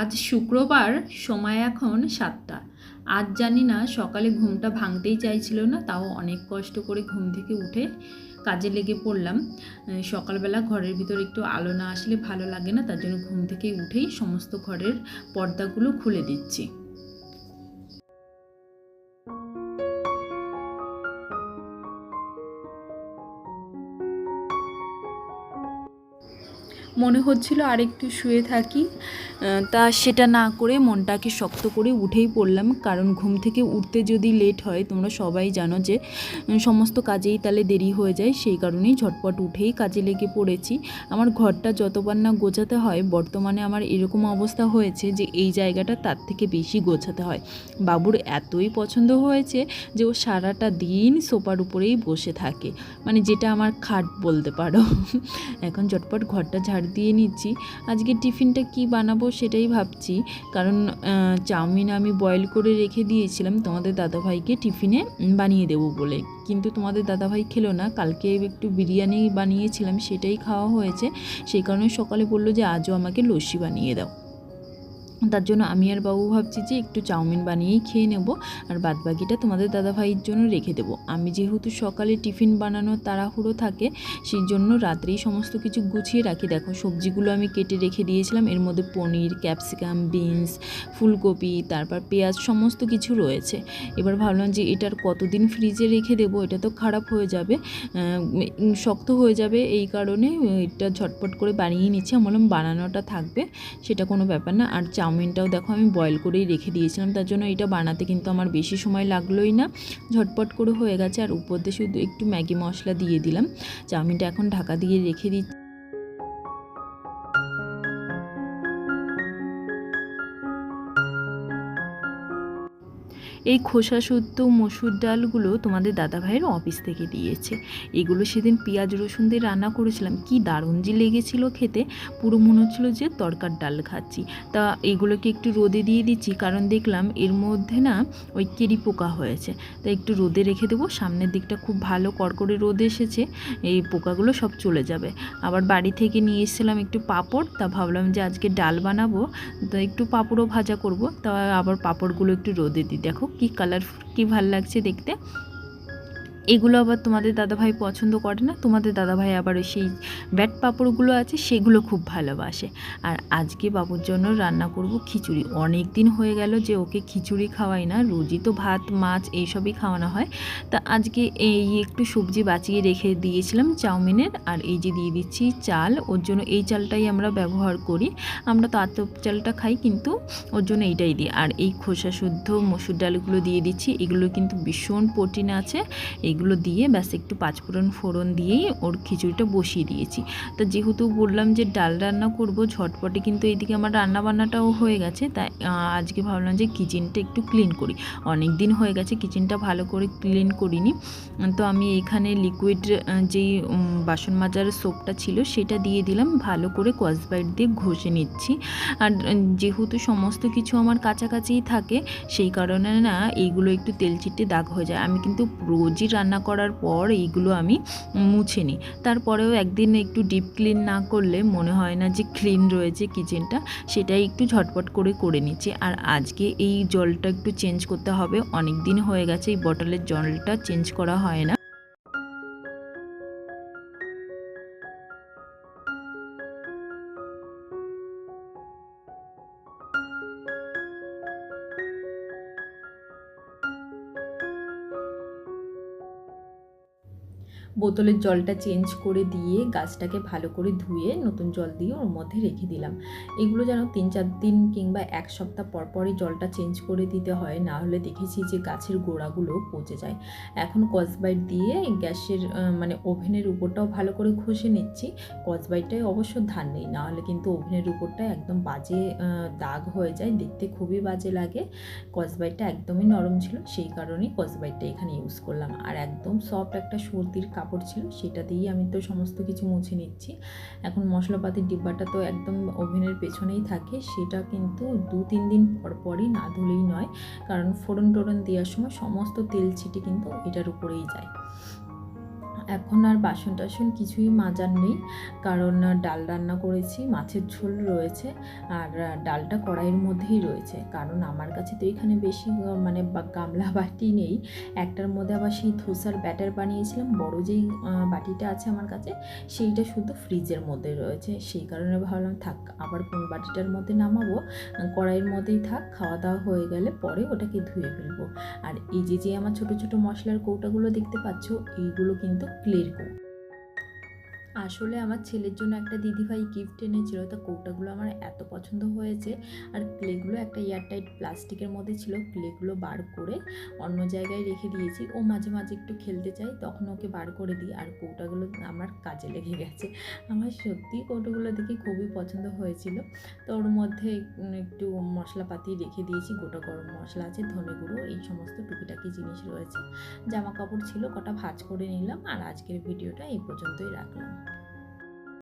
আজ শুক্রবার, সময় এখন সাতটা। আজ জানি না, সকালে ঘুমটা ভাঙতেই চাইছিল না, তাও অনেক কষ্ট করে ঘুম থেকে উঠে কাজে লেগে পড়লাম। সকালবেলা ঘরের ভিতর একটু আলো না আসলে ভালো লাগে না, তার জন্য ঘুম থেকে উঠেই সমস্ত ঘরের পর্দাগুলো খুলে দিচ্ছি। মনে হচ্ছিল আর একটু শুয়ে থাকি। তা সেটা না করে মনটাকে শক্ত করে উঠেই পড়লাম। কারণ ঘুম থেকে উঠতে যদি লেট হয়, তোমরা সবাই জানো যে সমস্ত কাজেই তাহলে দেরি হয়ে যায়। সেই কারণেই ঝটপট উঠেই কাজে লেগে পড়েছি। আমার ঘরটা যতবার না গোছাতে হয়, বর্তমানে আমার এরকম অবস্থা হয়েছে যে, এই জায়গাটা তার থেকে বেশি গোছাতে হয়। বাবুর এতই পছন্দ হয়েছে যে, ও সারাটা দিন সোফার উপরেই বসে থাকে। মানে যেটা আমার খাট বলতে পারো। এখন ঝটপট ঘরটা ঝাড় দিয়ে নিচ্ছি। আজকে টিফিনটা কি বানাবো সেটাই ভাবছি। কারণ চাউমিন আমি বয়েল করে রেখে দিয়েছিলাম, তোমাদের দাদাভাইকে টিফিনে বানিয়ে দেবো বলে। কিন্তু তোমাদের দাদাভাই খেলো না, কালকে একটু বিরিয়ানি বানিয়েছিলাম, সেটাই খাওয়া হয়েছে। সেই কারণে সকালে বলল যে, আজও আমাকে লস্যি বানিয়ে দাও। তার জন্য আমি আর বাবু ভাবছি যে একটু চাউমিন বানিয়েই খেয়ে নেব আর বাদ বাকিটা তোমাদের দাদাভাইয়ের জন্য রেখে দেবো। আমি যেহেতু সকালে টিফিন বানানোর তাড়াহুড়ো থাকে, সেই জন্য রাত্রেই সমস্ত কিছু গুছিয়ে রাখি। দেখো, সবজিগুলো আমি কেটে রেখে দিয়েছিলাম। এর মধ্যে পনির, ক্যাপসিকাম, বিনস, ফুলকপি, তারপর পেঁয়াজ সমস্ত কিছু রয়েছে। এবার ভাবলাম যে এটার কতদিন ফ্রিজে রেখে দেবো? এটা তো খারাপ হয়ে যাবে। শক্ত হয়ে যাবে। এই কারণে এটা ঝটপট করে বানিয়ে নিচ্ছি। আমি বললাম, বানানোটা থাকবে, সেটা কোনো ব্যাপার না। আর চাউমিনটাও দেখো আমি বয়েল করেই রেখে দিয়েছিলাম, তার জন্য এটা বানাতে কিন্তু আমার বেশি সময় লাগলোই না। ঝটপট করে হয়ে গেছে, আর উপর দিয়ে শুধু একটু ম্যাগি মশলা দিয়ে দিলাম। চাউমিনটা এখন ঢাকা দিয়ে রেখে দিচ্ছি। এই খোসা শুদ্ধ মসুর ডালগুলো তোমাদের দাদাভাইয়ের অফিস থেকে দিয়েছে। এগুলো সেদিন পেঁয়াজ রসুন দিয়ে রান্না করেছিলাম। কি দারুণ যে লেগেছিল খেতে। পুরো মনে হচ্ছিল যে তরকার ডাল খাচ্ছি। তা এগুলোকে একটু রোদে দিয়ে দিচ্ছি, কারণ দেখলাম এর মধ্যে না ওই কেরি পোকা হয়েছে। তা একটু রোদে রেখে দেবো। সামনের দিকটা খুব ভালো কড়কড়ে রোদ এসেছে, এই পোকাগুলো সব চলে যাবে। আবার বাড়ি থেকে নিয়ে এসেছিলাম একটু পাঁপড়। তা ভাবলাম যে আজকে ডাল বানাবো। তা একটু পাঁপড়ও ভাজা করব। তা আবার পাঁপড়গুলো একটু রোদে দিই। দেখো কি কালার কি ভালো লাগছে দেখতে? এগুলো আবার তোমাদের দাদাভাই পছন্দ করে না? তোমাদের দাদাভাই আবার সেই ব্যাট পাঁপড়গুলো আছে, সেগুলো খুব ভালোবাসে। আর আজকে বাবুর জন্য রান্না করব খিচুড়ি। অনেক দিন হয়ে গেল যে ওকে খিচুড়ি খাওয়াই না রুজি তো ভাত, মাছ এইসবই খাওয়ানো হয়। তা আজকে এই একটু সবজি বাঁচিয়ে রেখে দিয়েছিলাম চাউমিনের, আর এই যে দিয়ে দিচ্ছি চাল। ওর জন্য এই চালটাই আমরা ব্যবহার করি। আমরা তো আতপ চালটা খাই, কিন্তু ওর জন্য এইটাই দিই। আর এই খোসা শুদ্ধ মসুর ডালগুলো দিয়ে দিচ্ছি। এগুলো কিন্তু ভীষণ প্রোটিন আছে। এগুলো দিয়ে ব্যাস একটু পাঁচফোড়ন ফোড়ন দিয়েই ওর খিচুড়িটা বসিয়ে দিয়েছি। তা যেহেতু বললাম যে ডাল রান্না করব, ঝটপটে কিন্তু এইদিকে আমার রান্না বান্নাটাও হয়ে গেছে। তাই আজকে ভাবলাম যে কিচেনটা একটু ক্লিন করি। অনেক দিন হয়ে গেছে কিচেনটা ভালো করে ক্লিন করিনি। তো আমি এখানে লিকুইড যেই বাসন মাজার সোপটা ছিল সেটা দিয়ে দিলাম। ভালো করে কসবাইট দিয়ে ঘষে নিচ্ছি। আর যেহেতু সমস্ত কিছু আমার কাছাকাছিই থাকে, সেই কারণে না, এইগুলো একটু তেল চিটে দাগ হয়ে যায়। আমি কিন্তু রোজই রান্না করার পর এইগুলো আমি মুছে নিই। তারপরেও একদিন একটু ডিপ ক্লিন না করলে মনে হয় না যে ক্লিন রয়েছে কিচেনটা সেটাই একটু ঝটপট করে করে নিচ্ছি। আর আজকে এই জলটা একটু চেঞ্জ করতে হবে। অনেক দিন হয়ে গেছে এই বটলের জলটা চেঞ্জ করা হয় না। বোতলের জলটা চেঞ্জ করে দিয়ে গাছটাকে ভালো করে ধুয়ে নতুন জল দিয়ে ওর মধ্যে রেখে দিলাম। এগুলো যেন তিন চার দিন কিংবা এক সপ্তাহ পর পরই জলটা চেঞ্জ করে দিতে হয়, না হলে দেখেছি যে গাছের গোড়াগুলো পচে যায়। এখন কসবাইট দিয়ে গ্যাসের মানে ওভেনের উপরটাও ভালো করে ঘষে নিচ্ছি। কসবাইটটাই অবশ্য ধান নেই, না হলে কিন্তু ওভেনের উপরটা একদম বাজে দাগ হয়ে যায়, দেখতে খুবই বাজে লাগে। কসবাইটটা একদমই নরম ছিল, সেই কারণেই কসবাইটটা এখানে ইউজ করলাম। আর একদম সফট একটা সর্দির কাপড় ছিল, সেটা দিয়েই আমি তো সমস্ত কিছু মুছে নিচ্ছি। এখন মশলাপাতির ডিব্বাটা তো একদম ওভেনের পেছনেই থাকে, সেটা কিন্তু দু তিন দিন পর পরই না ধুলেই নয়, কারণ ফোড়ন টোড়ন দেওয়ার সময় সমস্ত তেল ছিটে কিন্তু এটার উপরেই যায়। এখন আর বাসন টাসন কিছুই মাজার নেই। কারণ ডাল রান্না করেছি, মাছের ঝোল রয়েছে, আর ডালটা কড়াইয়ের মধ্যেই রয়েছে। কারণ, আমার কাছে তো এখানে বেশি মানে গামলা বাটি নেই। একটার মধ্যে আবার সেই ধোসার ব্যাটার বানিয়েছিলাম। বড় যেই বাটিটা আছে আমার কাছে, সেইটা শুধু ফ্রিজের মধ্যে রয়েছে। সেই কারণে ভাবলাম, থাক, আবার কোন বাটিটার মধ্যে নামাবো? কড়াইয়ের মধ্যেই থাক খাওয়া দাওয়া হয়ে গেলে পরে ওটাকে ধুয়ে ফেলব। আর এই যে যে, আমার ছোট ছোট মশলার কৌটাগুলো দেখতে পাচ্ছ, এইগুলো কিন্তু ক্লিয়ার কৌ আসলে আমার ছেলের জন্য একটা দিদিভাই গিফট এনেছিল, তা কৌটাগুলো আমার এত পছন্দ হয়েছে। আর ক্লেগুলো একটা এয়ারটাইট প্লাস্টিকের মধ্যে ছিল ক্লেগুলো বার করে অন্য জায়গায় রেখে দিয়েছি। ও মাঝে মাঝে একটু খেলতে চাই তখন ওকে বার করে দিই। আর কৌটাগুলো আমার কাজে লেগে গেছে। আমার সত্যি কৌটোগুলো দেখে খুবই পছন্দ হয়েছিল। তো ওর মধ্যে একটু মশলাপাতি রেখে দিয়েছি, গোটা গরম মশলা আছে, ধনে গুঁড়ো, এই সমস্ত টুকিটাকি জিনিস রয়েছে। জামা কাপড় ছিল, কটা ভাজ করে নিলাম, আর আজকের ভিডিওটা এই পর্যন্তই রাখলাম।